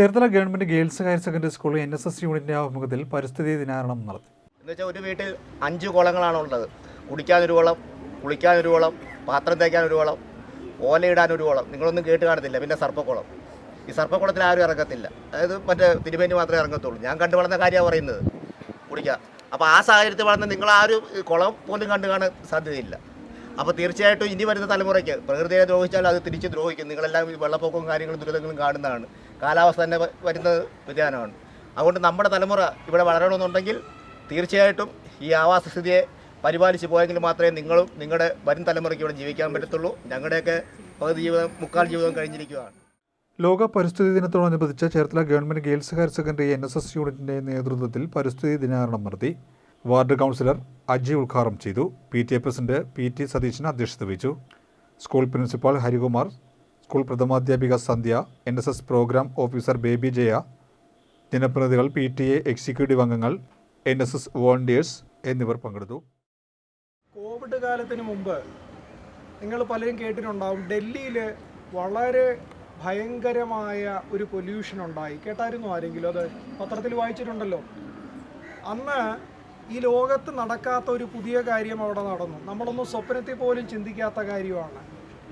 Cherthala government girls higher secondary school N S S യൂണിറ്റിന്റെ ആഭിമുഖ്യത്തിൽ പരിസ്ഥിതി ദിനാരണം നടത്തി. എന്ന് വെച്ചാൽ ഒരു വീട്ടിൽ അഞ്ച് കുളങ്ങളാണ് ഉള്ളത് കുടിക്കാനൊരു കുളം കുളിക്കാനൊരു കുളം പാത്രം തേക്കാൻ ഒരു കുളം ഓലയിടാനൊരു കുളം നിങ്ങളൊന്നും കേട്ട് കാണത്തില്ല. പിന്നെ സർപ്പക്കുളം. ഈ സർപ്പക്കുളത്തിൽ ആരും ഇറങ്ങത്തില്ല. അതായത് മറ്റേ തിരുമേനി മാത്രമേ ഇറങ്ങത്തുള്ളൂ. ഞാൻ കണ്ടു വളർന്ന കാര്യമാണ് പറയുന്നത്. കുടിക്കുക അപ്പോൾ ആ സാഹചര്യത്തിൽ വളർന്ന് നിങ്ങൾ ആ ഒരു കുളം പോലും കണ്ടു കാണാൻ സാധ്യതയില്ല. അപ്പോൾ തീർച്ചയായിട്ടും ഇനി വരുന്ന തലമുറയ്ക്ക് പ്രകൃതിയെ ദ്രോഹിച്ചാൽ അത് തിരിച്ച് ദ്രോഹിക്കും. നിങ്ങളെല്ലാം ഈ വെള്ളപ്പൊക്കവും കാര്യങ്ങളും ദുരിതങ്ങളും കാണുന്നതാണ്. കാലാവസ്ഥ തന്നെ വരുന്നത് വരുന്ന വ്യതിയാനമാണ്. അതുകൊണ്ട് നമ്മുടെ തലമുറ ഇവിടെ വളരണമെന്നുണ്ടെങ്കിൽ തീർച്ചയായിട്ടും ഈ ആവാസസ്ഥിതിയെ പരിപാലിച്ച് പോയെങ്കിൽ മാത്രമേ നിങ്ങളും നിങ്ങളുടെ വരും തലമുറയ്ക്ക് ഇവിടെ ജീവിക്കാൻ പറ്റത്തുള്ളൂ. ഞങ്ങളുടെയൊക്കെ പകുതി ജീവിതം മുക്കാൽ ജീവിതം കഴിഞ്ഞിരിക്കുകയാണ് ലോക പരിസ്ഥിതി ദിനത്തോടനുബന്ധിച്ച് Cherthala government girls higher secondary N S S യൂണിറ്റിന്റെ നേതൃത്വത്തിൽ പരിസ്ഥിതി ദിനാചരണം നടത്തി. വാർഡ് കൗൺസിലർ അജി ഉദ്ഘാടനം ചെയ്തു. P T A president P T Satheesan അധ്യക്ഷത വഹിച്ചു. School principal Harikumar school പ്രഥമാധ്യാപിക Sandhya N S S program officer Baby Jaya ജനപ്രതിനിധികൾ പി ടി എ എക്സിക്യൂട്ടീവ് അംഗങ്ങൾ എൻ എസ് എസ് വോളണ്ടിയേഴ്സ് എന്നിവർ പങ്കെടുത്തു. കോവിഡ് കാലത്തിന് മുമ്പ് നിങ്ങൾ പലരും കേട്ടിട്ടുണ്ടാവും ഡൽഹിയിൽ വളരെ ഭയങ്കരമായ ഒരു പൊല്യൂഷൻ ഉണ്ടായി. കേട്ടായിരുന്നു ആരെങ്കിലും അത് പത്രത്തിൽ വായിച്ചിട്ടുണ്ടല്ലോ? അന്ന് ഈ ലോകത്ത് നടക്കാത്ത ഒരു പുതിയ കാര്യം അവിടെ നടന്നു. നമ്മളൊന്നും സ്വപ്നത്തിൽ പോലും ചിന്തിക്കാത്ത കാര്യമാണ്.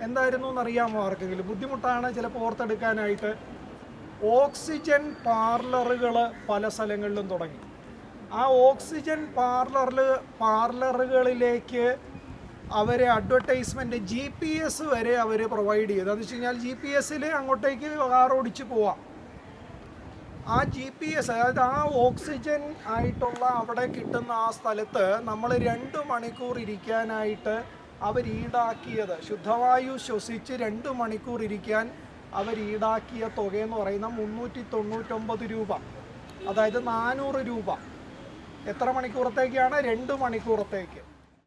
എന്തായിരുന്നു എന്നറിയാമോ ആർക്കെങ്കിലും? ബുദ്ധിമുട്ടാണ് ചിലപ്പോൾ ഓർത്തെടുക്കാനായിട്ട്. ഓക്സിജൻ പാർലറുകൾ പല സ്ഥലങ്ങളിലും തുടങ്ങി. ആ ഓക്സിജൻ പാർലറിൽ പാർലറുകളിലേക്ക് അവരെ അഡ്വർടൈസ്മെന്റ് ജി പി എസ് വരെ അവർ പ്രൊവൈഡ് ചെയ്തു. അതെന്ന് വെച്ച് കഴിഞ്ഞാൽ ജി പി എസ്സിൽ അങ്ങോട്ടേക്ക് കാർ ഓടിച്ച് പോവാം. ആ ജി പി എസ് അതായത് ആ ഓക്സിജൻ ആയിട്ടുള്ള അവിടെ കിട്ടുന്ന ആ സ്ഥലത്ത് നമ്മൾ രണ്ട് മണിക്കൂർ ഇരിക്കാനായിട്ട് അവർ ഈടാക്കിയത്. ശുദ്ധവായു ശ്വസിച്ച് രണ്ട് മണിക്കൂർ ഇരിക്കാൻ അവർ ഈടാക്കിയ തുകയെന്ന് പറയുന്ന മുന്നൂറ്റി തൊണ്ണൂറ്റൊമ്പത് രൂപ. അതായത് നാനൂറ് രൂപ. എത്ര മണിക്കൂറത്തേക്കാണ്? രണ്ട് മണിക്കൂറത്തേക്ക്.